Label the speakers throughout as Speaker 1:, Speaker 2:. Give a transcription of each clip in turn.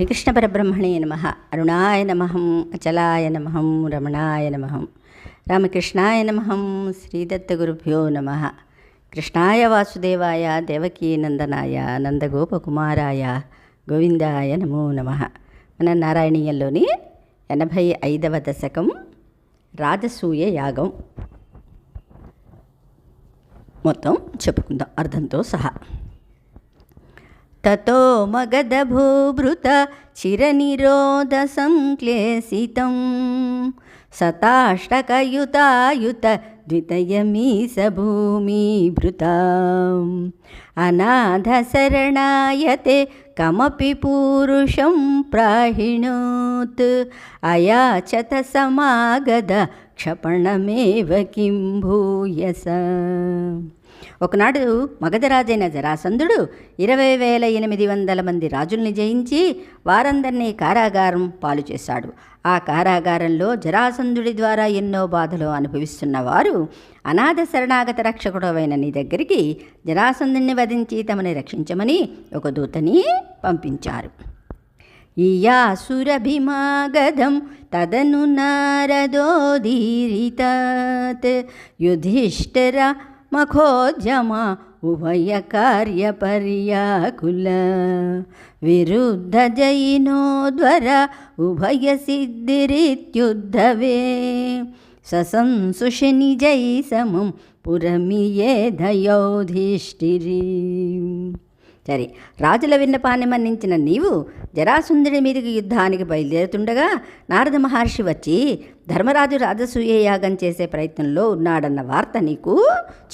Speaker 1: శ్రీకృష్ణ పరబ్రహ్మణే నమ. అరుణాయ నమహం అచలాయ నమహం రమణాయ నమహం రామకృష్ణాయ నమహం శ్రీదత్తగురుభ్యో నమ. కృష్ణాయ వాసుదేవాయ దేవకీ నందనాయ నందగోపకుమారాయ గోవిందాయ నమో నమ. మన నారాయణీయంలోని ఎనభై ఐదవ దశకం రాజసూయ యాగం. మొత్తం చెప్పుకుందాం. అర్థంతో సహా. తతో మగధభూభృత చిరనిరోధ సంక్లేశితం సతాష్టకయుతాయుత ద్వితయమీస భూమిభృత అనాథ శరణాయతే కమపి పూరుషం ప్రాహిణోత్. అయాచత సమాగద క్షపణమేవ కిం భూయస. ఒకనాడు మగధరాజైన జరాసంధుడు ఇరవై వేల ఎనిమిది వందల మంది రాజుల్ని జయించి వారందరినీ కారాగారం పాలు చేశాడు. ఆ కారాగారంలో జరాసంధుడి ద్వారా ఎన్నో బాధలు అనుభవిస్తున్న వారు అనాథ శరణాగత రక్షకుడవైన నీ దగ్గరికి జరాసంధుడిని వధించి తమని రక్షించమని ఒక దూతని పంపించారు. ఇయాసురభిమాగధం తదను నారదోదీరితాత్ యుధిష్ఠిర మఖోద్యమా ఉభయ కార్యపర్యాకుల. విరుద్ధ జయినోద్వర ఉభయ సిద్ధిరిత్యుద్ధవే. ససంసుషిని జై సమం పురమియే పురమియేధయోధిష్ఠిరి. సరే. రాజుల విన్నపాన్ని మన్నించిన నీవు జరాసుందుడి మీదకి యుద్ధానికి బయలుదేరుతుండగా నారద మహర్షి వచ్చి ధర్మరాజు రాజసూయ యాగం చేసే ప్రయత్నంలో ఉన్నాడన్న వార్త నీకు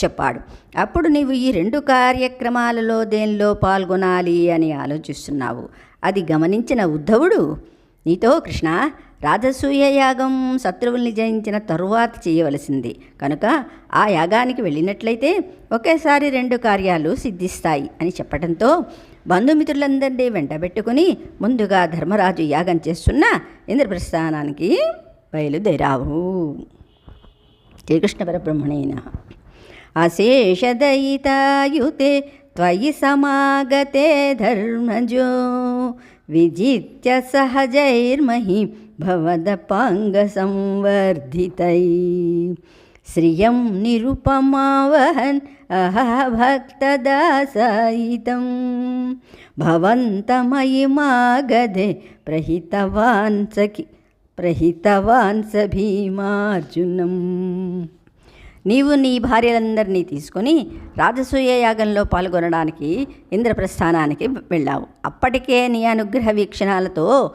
Speaker 1: చెప్పాడు. అప్పుడు నీవు ఈ రెండు కార్యక్రమాలలో దేనిలో పాల్గొనాలి అని ఆలోచిస్తున్నావు? అది గమనించిన ఉద్ధవుడు నీతో కృష్ణ రాజసూయ యాగం శత్రువుల్ని జయించిన తరువాత చేయవలసింది. కనుక ఆ యాగానికి వెళ్ళినట్లయితే ఒకేసారి రెండు కార్యాలు సిద్ధిస్తాయి అని చెప్పడంతో బంధుమిత్రులందరినీ వెంటబెట్టుకుని ముందుగా ధర్మరాజు యాగం చేస్తున్న ఇంద్రప్రస్థానానికి బయలుదేరావు. శ్రీకృష్ణ పరబ్రహ్మణైన అశేషదయితాయుతే త్వయి సమాగతే ధర్మజో విజిత్య సహజైర్మహి భవదపాంగ సంవర్ధితై శ్రియం నిరుపమావహన్ అహభక్తదాసాయితం భవంతమయి మాగధే ప్రహితవాన్ సఖి ప్రహితవాన్ స భీమార్జునం నీవు నీ భార్యలందరినీ తీసుకొని రాజసూయ యాగంలో పాల్గొనడానికి ఇంద్రప్రస్థానానికి వెళ్ళావు. అప్పటికే నీ అనుగ్రహ వీక్షణాలతో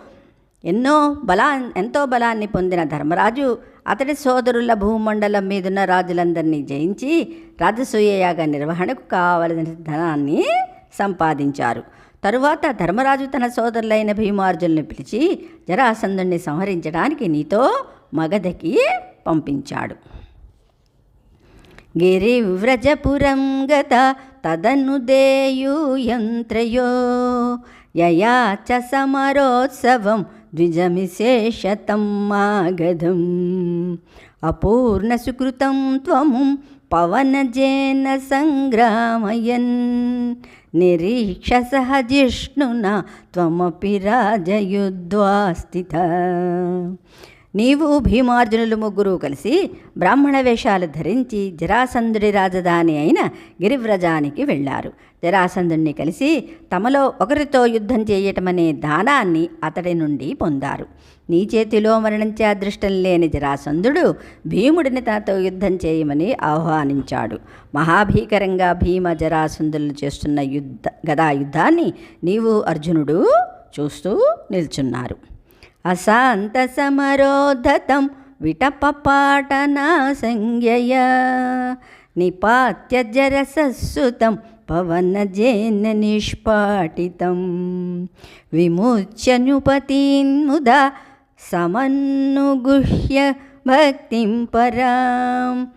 Speaker 1: ఎన్నో బలా ఎంతో బలాన్ని పొందిన ధర్మరాజు అతడి సోదరుల భూమండలం మీదున్న రాజులందరినీ జయించి రాజసూయ యాగ నిర్వహణకు కావలసిన ధనాన్ని సంపాదించారు. తరువాత ధర్మరాజు తన సోదరులైన భీమార్జులను పిలిచి జరాసంధుణ్ణి సంహరించడానికి నీతో మగధకి పంపించాడు. గిరివ్రజపురం గత తదను దేయూయంత్రయో యయా చ సమరోత్సవం ద్విజమిశేషతం మాగధం అపూర్ణసుకృతం త్వము పవనజేన సంగ్రామయన్. నిరీక్ష సహ జిష్ణునా త్వమపి రాజయుద్ధ్వా స్థిత నీవు భీమార్జునులు ముగ్గురు కలిసి బ్రాహ్మణ వేషాలు ధరించి జరాసంధుడి రాజధాని అయిన గిరివ్రజానికి వెళ్ళారు. జరాసంధుడిని కలిసి తమలో ఒకరితో యుద్ధం చేయటమనే దానాన్ని అతడి నుండి పొందారు. నీ చేతిలో మరణించే అదృష్టం లేని జరాసంధుడు భీముడిని తనతో యుద్ధం చేయమని ఆహ్వానించాడు. మహాభీకరంగా భీమ జరాసంధులు చేస్తున్న యుద్ధ గదా యుద్ధాన్ని నీవు అర్జునుడు చూస్తూ నిల్చున్నారు. అశాంత సమరోధతం విటపపాటనా సంజ్ఞయ నిపాత్య జరసస్సుతం పవనజేన నిష్పాటితం. విముచ్యనుపతీన్ముదా సమన్నుగుహ్య భక్తిం పరాం.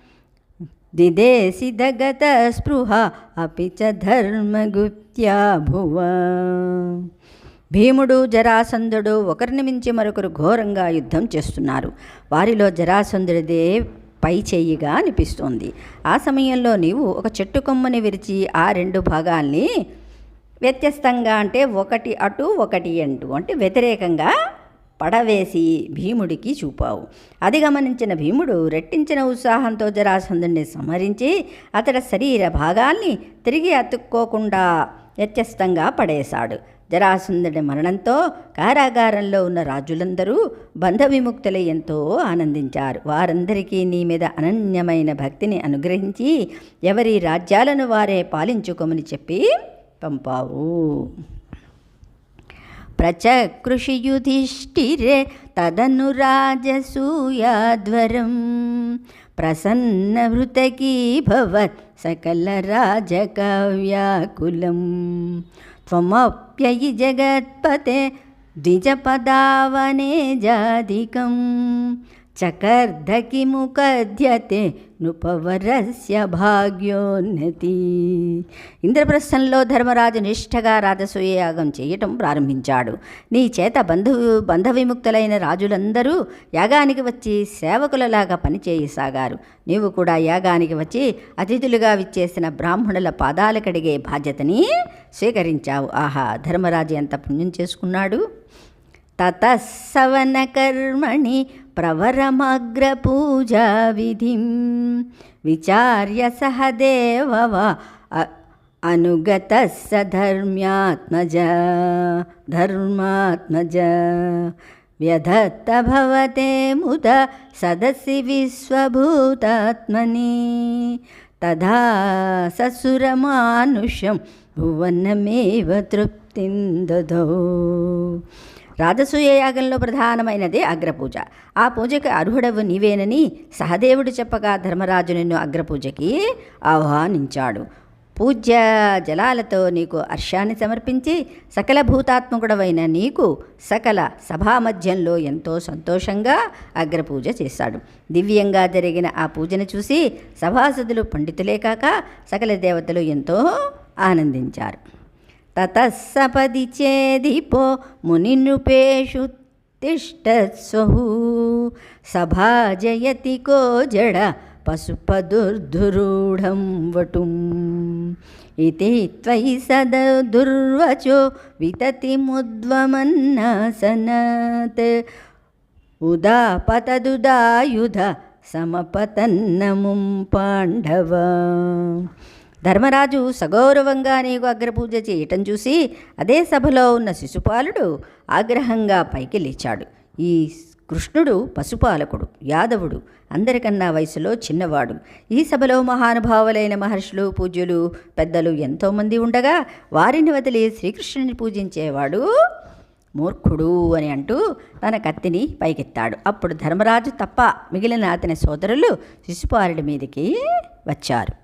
Speaker 1: దిదేశిదగత స్పృహ అపి చ ధర్మగుప్త్యా భువ భీముడు జరాసంధుడు ఒకరిని మించి మరొకరు ఘోరంగా యుద్ధం చేస్తున్నారు. వారిలో జరాసంధుడిదే పై చెయ్యిగా అనిపిస్తోంది. ఆ సమయంలో నీవు ఒక చెట్టు కొమ్మని విరిచి ఆ రెండు భాగాల్ని వ్యత్యస్తంగా అంటే ఒకటి అటు ఒకటి అంటూ అంటే వ్యతిరేకంగా పడవేసి భీముడికి చూపావు. అది గమనించిన భీముడు రెట్టించిన ఉత్సాహంతో జరాసంధుడిని సంహరించి అతడి శరీర భాగాల్ని తిరిగి అతుక్కోకుండా వ్యత్యస్తంగా పడేశాడు. జరాసుందడి మరణంతో కారాగారంలో ఉన్న రాజులందరూ బంధ విముక్తులై ఎంతో ఆనందించారు. వారందరికీ నీ మీద అనన్యమైన భక్తిని అనుగ్రహించి ఎవరి రాజ్యాలను వారే పాలించుకోమని చెప్పి పంపావు. ప్రచకృషియుధిష్ఠిరే తదను రాజసూయాధ్వరం. ప్రసన్నభృతకీభవత్ సకల రాజకవ్యాకులం त्वमप्ययि जगत्पते द्विजपदावने जाधिकम् చకర్ధకి చకర్ధకిముకధ్యతే నృపవరస్య భాగ్యోన్నతి. ఇంద్రప్రస్థంలో ధర్మరాజు నిష్ఠగా రాజసూయ యాగం చేయటం ప్రారంభించాడు. నీ చేత బంధు బంధ విముక్తులైన రాజులందరూ యాగానికి వచ్చి సేవకులలాగా పనిచేయసాగారు. నీవు కూడా యాగానికి వచ్చి అతిథులుగా విచ్చేసిన బ్రాహ్మణుల పాదాలు కడిగే బాధ్యతని స్వీకరించావు. ఆహా ధర్మరాజు ఎంత పుణ్యం చేసుకున్నాడు. తతస్సవన కర్మణి విధిం విచార్య సహ దేవవ అ- అనుగత స ధర్మ్యాత్మజ ధర్మాత్మజ వ్యధత్త భవతే ముద సదసి విశ్వభూతాత్మని తదా ససురమానుషం భువనమేవ తృప్తిం దదౌ రాజసూయ యాగంలో ప్రధానమైనదే అగ్రపూజ. ఆ పూజకి అర్హుడవు నీవేనని సహదేవుడు చెప్పగా ధర్మరాజు నిన్ను అగ్రపూజకి ఆహ్వానించాడు. పూజ్య జలాలతో నీకు హర్షాన్ని సమర్పించి సకల భూతాత్మకుడవైన నీకు సకల సభా మధ్యంలో ఎంతో సంతోషంగా అగ్రపూజ చేశాడు. దివ్యంగా జరిగిన ఆ పూజను చూసి సభాసదులు పండితులే కాక సకల దేవతలు ఎంతో ఆనందించారు. తతస్సపది చేదిపో మునినృపేషు తిష్టత్స్వహు సభాజయతి కో జడ పశుపదుర్ధురూఢం వటుం. ఇది త్వయి సద దుర్వచో వితతి ముద్వమన్నాసనాత్. ఉదాపతదుదాయుధ సమపతన్నముం పాండవ. ధర్మరాజు సగౌరవంగా నీకు అగ్రపూజ చేయటం చూసి అదే సభలో ఉన్న శిశుపాలుడు ఆగ్రహంగా పైకి లేచాడు. ఈ కృష్ణుడు పశుపాలకుడు యాదవుడు అందరికన్నా వయసులో చిన్నవాడు. ఈ సభలో మహానుభావులైన మహర్షులు పూజ్యులు పెద్దలు ఎంతోమంది ఉండగా వారిని వదిలి శ్రీకృష్ణుని పూజించేవాడు మూర్ఖుడు అని అంటూ తన కత్తిని పైకెత్తాడు. అప్పుడు ధర్మరాజు తప్ప మిగిలిన అతని సోదరులు శిశుపాలుడి మీదకి వచ్చారు.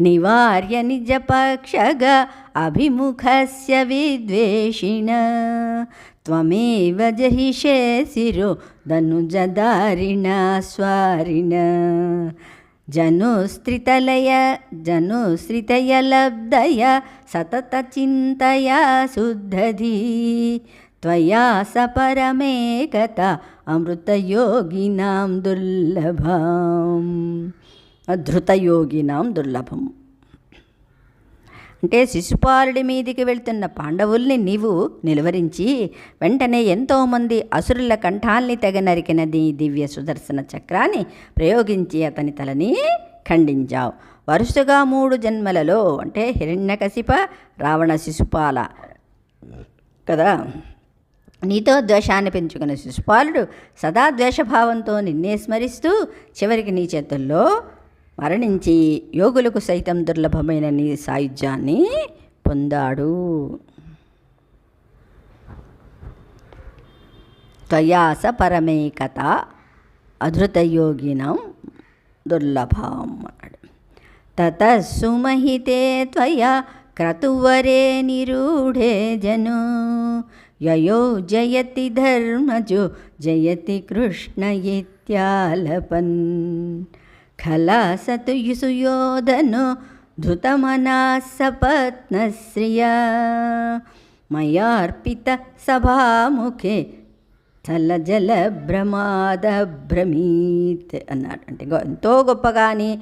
Speaker 1: నివార్య నిజపక్షగా అభిముఖస్య విద్వేషిణ. త్వమేవ జహిషే శిరో ధనుజదారిణ స్వారిణ. జనుస్త్రితలయ జనుశ్రితయ లబ్ధయ సతత చింతయా శుద్ధధి. త్వయా సపరమేకత అమృతయోగినాం దుర్లభం. ధృతయోగినాం దుర్లభం. అంటే శిశుపాలుడి మీదికి వెళ్తున్న పాండవుల్ని నీవు నిలువరించి వెంటనే ఎంతోమంది అసురుల కంఠాల్ని తెగ నరికిన నీ దివ్య సుదర్శన చక్రాన్ని ప్రయోగించి అతని తలని ఖండించావు. వరుసగా మూడు జన్మలలో అంటే హిరణ్యకశిప రావణ శిశుపాల కదా? నీతో ద్వేషాన్ని పెంచుకున్న శిశుపాలుడు సదా ద్వేషభావంతో నిన్నే స్మరిస్తూ చివరికి నీ చేతుల్లో మరణించి యోగులకు సైతం దుర్లభమైన నీ సాయుధ్యాన్ని పొందాడు. త్వయాస పరమేకత అధృతయోగినం దుర్లభం అన్నాడు. సుమహితే త్వయా క్రతువరే నిరూఢే జను. యయో జయతి ధర్మజో జయతి కృష్ణ ఇత్యాలపన్. ఖలాసతు సుయోధనో ధృతమనా మయార్పిత సభాముఖే చల్ల జల భ్రమాద భ్రమీత్ అన్నాడు. అంటే ఎంతో గొప్పగాని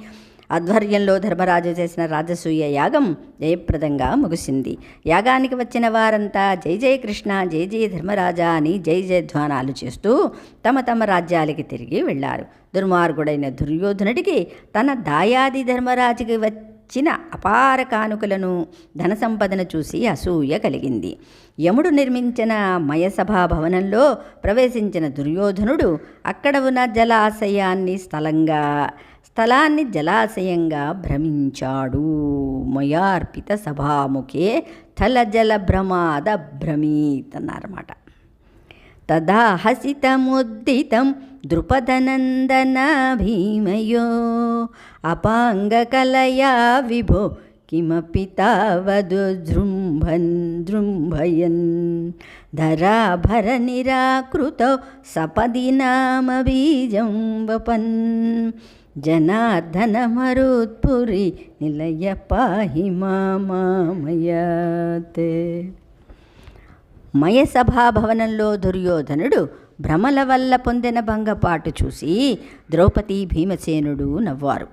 Speaker 1: ఆధ్వర్యంలో ధర్మరాజు చేసిన రాజసూయ యాగం జయప్రదంగా ముగిసింది. యాగానికి వచ్చిన వారంతా జై జయ కృష్ణ జై జయ ధర్మరాజా అని జై జయధ్వానాలు చేస్తూ తమ తమ రాజ్యాలకి తిరిగి వెళ్ళారు. దుర్మార్గుడైన దుర్యోధనుడికి తన దాయాది ధర్మరాజుకి వచ్చిన అపార కానుకలను ధన సంపదను చూసి అసూయ కలిగింది. యముడు నిర్మించిన మయసభా భవనంలో ప్రవేశించిన దుర్యోధనుడు అక్కడ ఉన్న జలాశయాన్ని స్థలంగా స్థలాన్ని జలాశయంగా భ్రమించాడు. మయార్పిత సభాముఖే థల జల భ్రమాద భ్రమీత్ అన్నారన్నమాట తదా హసితముద్దితం ద్రుపదనందన భీమయో అపాంగకలయా విభో కిమపి తావదు జృంభన్ జృంభయన్ ధరాభర నిరాకృత సపది నామ బీజం వపన్ జనార్దన మరుత్పురి నిలయ పాహి మామయతే మయసభాభవనంలో దుర్యోధనుడు భ్రమల వల్ల పొందిన భంగపాటు చూసి ద్రౌపది భీమసేనుడు నవ్వారు.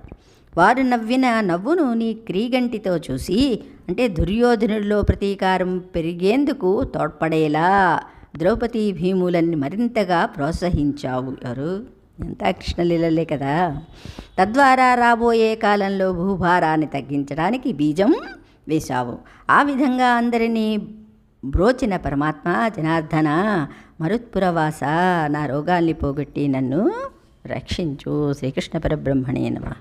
Speaker 1: వారు నవ్విన నవ్వును నీ క్రీగంటితో చూసి అంటే దుర్యోధనుడిలో ప్రతీకారం పెరిగేందుకు తోడ్పడేలా ద్రౌపది భీములని మరింతగా ప్రోత్సహించావు గారు ఎంత కృష్ణలీలలే కదా. తద్వారా రాబోయే కాలంలో భూభారాన్ని తగ్గించడానికి బీజం వేశావు. ఆ విధంగా అందరినీ బ్రోచిన పరమాత్మ జనార్దన మరుత్పురవాస నా రోగాల్ని పోగొట్టి నన్ను రక్షించు. శ్రీకృష్ణ పరబ్రహ్మణే నమ.